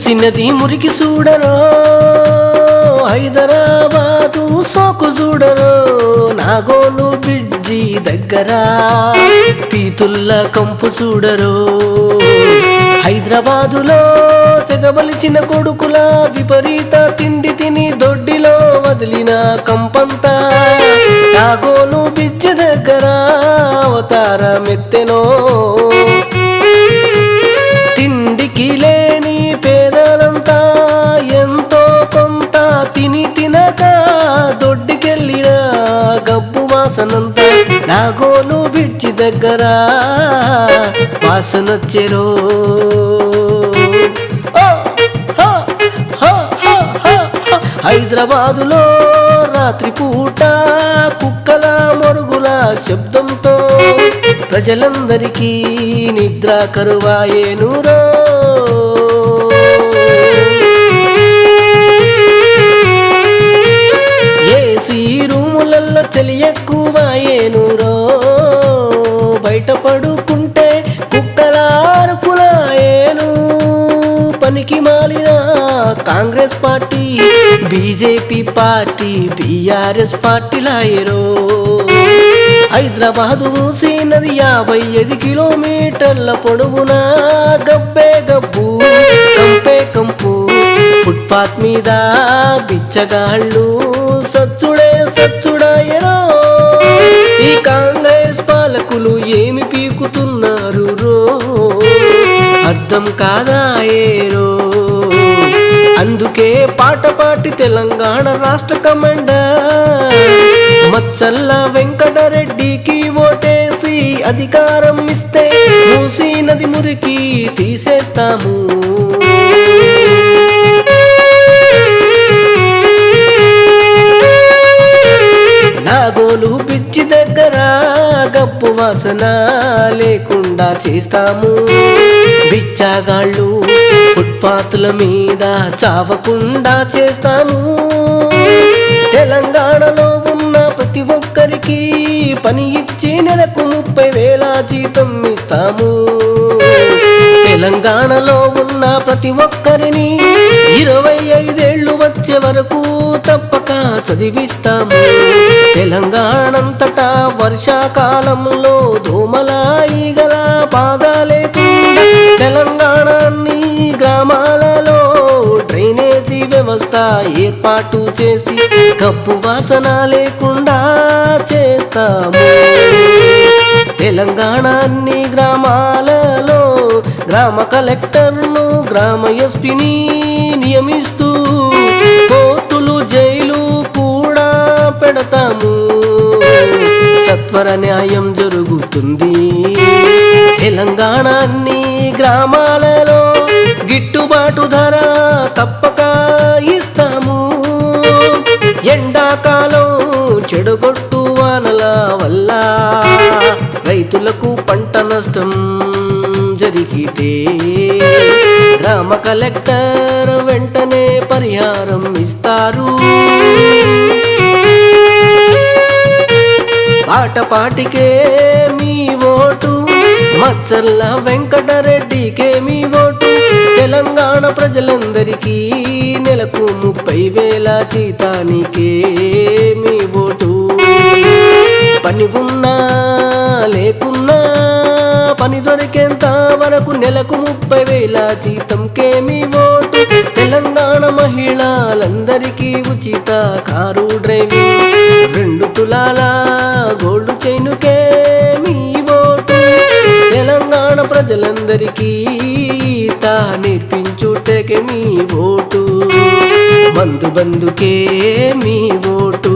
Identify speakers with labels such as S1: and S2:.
S1: సిన్నది మురికి చూడరో హైదరాబాదు సోకు చూడరో నాగోలు బిడ్జి దగ్గర పీతుల్ల కంపు చూడరో. హైదరాబాదులో తెగబలిచిన కొడుకుల విపరీత తిండి తిని దొడ్డిలో వదిలిన కంపంతా నాగోలు బిడ్జి దగ్గర అవతారమెత్తెనో నాగోలు బిడ్చి దగ్గర వాసనొచ్చెరో హైదరాబాదులో రాత్రి పూట కుక్కల మరుగుల శబ్దంతో ప్రజలందరికీ నిద్ర కరువాయేనురో. ఏసీ రూములల్లో చలి ఎక్కువ బయట పడుకుంటే కుక్కల పనికి మాలిన Congress party BJP party BRS పార్టీలాయరో Hyderabad మూసినది యాభై ఐదు కిలోమీటర్ల పొడవున గబ్బే గబ్బు కంపే కంపు. ఫుట్పాత్ మీద బిచ్చగాళ్ళు సచ్చుడే సచ్చుడాయరో ఈ కాంగ్రెస్ పాలకులు ఏమి పీకుతున్నారు రో? అర్థం కాదాయేరో అందుకే పాటపాటి తెలంగాణ రాష్ట్ర కమాండర్. మచ్చల్ల వెంకటరెడ్డికి ఓటేసి అధికారం ఇస్తే మూసీ నది మురికి తీసేస్తాము. నాగోలు పిచ్చి దగ్గర వాసన లేకుండా చేస్తాము. బిచ్చాగాళ్ళు ఫుట్పాత్ల మీద చావకుండా చేస్తాము. తెలంగాణలో ఉన్న ప్రతి ఒక్కరికి పని ఇచ్చి నెలకు ముప్పై వేల జీతం ఇస్తాము. తెలంగాణలో ఉన్న ప్రతి ఒక్కరిని వచ్చే వరకు తప్పక చదివిస్తాము. తెలంగాణంతటా వర్షాకాలంలో దోమల ఈగల బాగా లేకుండా తెలంగాణ అన్ని గ్రామాలలో డ్రైనేజీ వ్యవస్థ ఏర్పాటు చేసి కప్పు వాసన లేకుండా చేస్తాము. తెలంగాణ అన్ని గ్రామాలలో గ్రామ కలెక్టర్ను గ్రామ ఎస్పిని నియమిస్తూ పెడతాము సత్వర న్యాయం జరుగుతుంది. తెలంగాణ అన్ని గ్రామాలలో గిట్టుబాటు ధర తప్పక ఇస్తాము. ఎండాకాలం చెడగొట్టు వానల వల్ల రైతులకు పంట నష్టం జరిగితే గ్రామ కలెక్టర్ వెంటనే పరిహారం పాటపాటికే మీ ఓటు. మచ్చల్ల వెంకటరెడ్డికే మీ ఓటు. తెలంగాణ ప్రజలందరికీ నెలకు ముప్పై వేల జీతానికే మీ ఓటు. పని ఉన్నా లేకున్నా పని దొరికేంత వరకు నెలకు ముప్పై వేల జీతంకే మీ ఓటు. మహిళలందరికీ ఉచిత కారు డ్రైవింగ్. రెండు తులాల గోల్డ్ చైనుకే మీ ఓటు. తెలంగాణ ప్రజలందరికీ తా నేర్పించుటకే మీ ఓటు. బంధు బంధుకే మీ ఓటు.